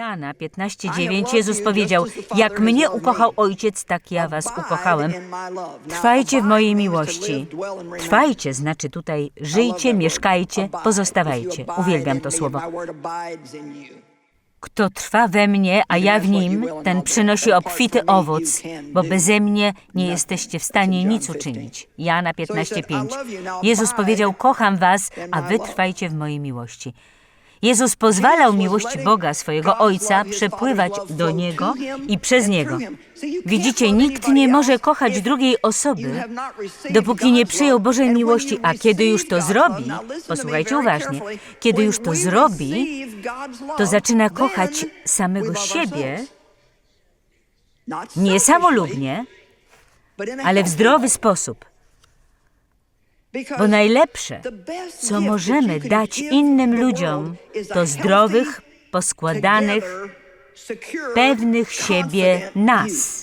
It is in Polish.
Jana 15:9 Jezus powiedział: Jak mnie ukochał Ojciec, tak ja was ukochałem. Trwajcie w mojej miłości. Trwajcie znaczy tutaj żyjcie, mieszkajcie, pozostawajcie. Uwielbiam to słowo. Kto trwa we mnie, a ja w nim, ten przynosi obfity owoc, bo beze mnie nie jesteście w stanie nic uczynić. Jana 15:5. Jezus powiedział: Kocham was, a wy trwajcie w mojej miłości. Jezus pozwalał miłości Boga, swojego Ojca, przepływać do Niego i przez Niego. Widzicie, nikt nie może kochać drugiej osoby, dopóki nie przyjął Bożej miłości, a kiedy już to zrobi, posłuchajcie uważnie, kiedy już to zrobi, to zaczyna kochać samego siebie, nie samolubnie, ale w zdrowy sposób. Bo najlepsze, co możemy dać innym ludziom, to zdrowych, poskładanych, pewnych siebie nas.